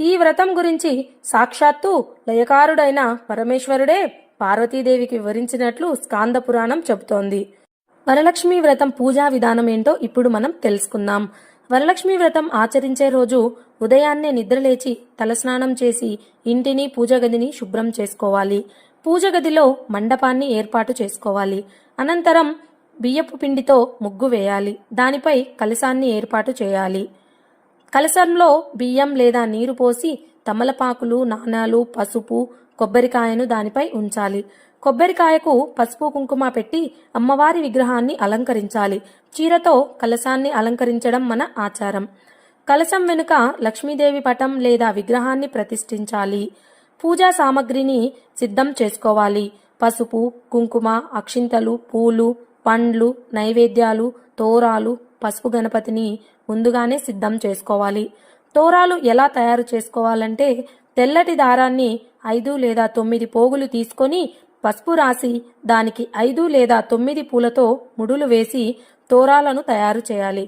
ఈ వ్రతం గురించి సాక్షాత్తు లయకారుడైన పరమేశ్వరుడే పార్వతీదేవికి వివరించినట్లు స్కాంద పురాణం చెబుతోంది. వరలక్ష్మి వ్రతం పూజా విధానం ఏంటో ఇప్పుడు మనం తెలుసుకుందాం. వరలక్ష్మి వ్రతం ఆచరించే రోజు ఉదయాన్నే నిద్రలేచి తలస్నానం చేసి ఇంటిని పూజగదిని శుభ్రం చేసుకోవాలి. పూజగదిలో మండపాన్ని ఏర్పాటు చేసుకోవాలి. అనంతరం బియ్యపు పిండితో ముగ్గు వేయాలి. దానిపై కలశాన్ని ఏర్పాటు చేయాలి. కలసంలో బియ్యం లేదా నీరు పోసి తమలపాకులు నాణాలు పసుపు కొబ్బరికాయను దానిపై ఉంచాలి. కొబ్బరికాయకు పసుపు కుంకుమ పెట్టి అమ్మవారి విగ్రహాన్ని అలంకరించాలి. చీరతో కలశాన్ని అలంకరించడం మన ఆచారం. కలశం వెనుక లక్ష్మీదేవి పటం లేదా విగ్రహాన్ని ప్రతిష్ఠించాలి. పూజా సామగ్రిని సిద్ధం చేసుకోవాలి. పసుపు కుంకుమ అక్షింతలు పూలు పండ్లు నైవేద్యాలు తోరాలు పసుపు గణపతిని ముందుగానే సిద్ధం చేసుకోవాలి. తోరాలు ఎలా తయారు చేసుకోవాలంటే తెల్లటి దారాన్ని ఐదు లేదా తొమ్మిది పోగులు తీసుకొని పసుపు రాసి దానికి ఐదు లేదా తొమ్మిది పూలతో ముడులు వేసి తోరాలను తయారు చేయాలి.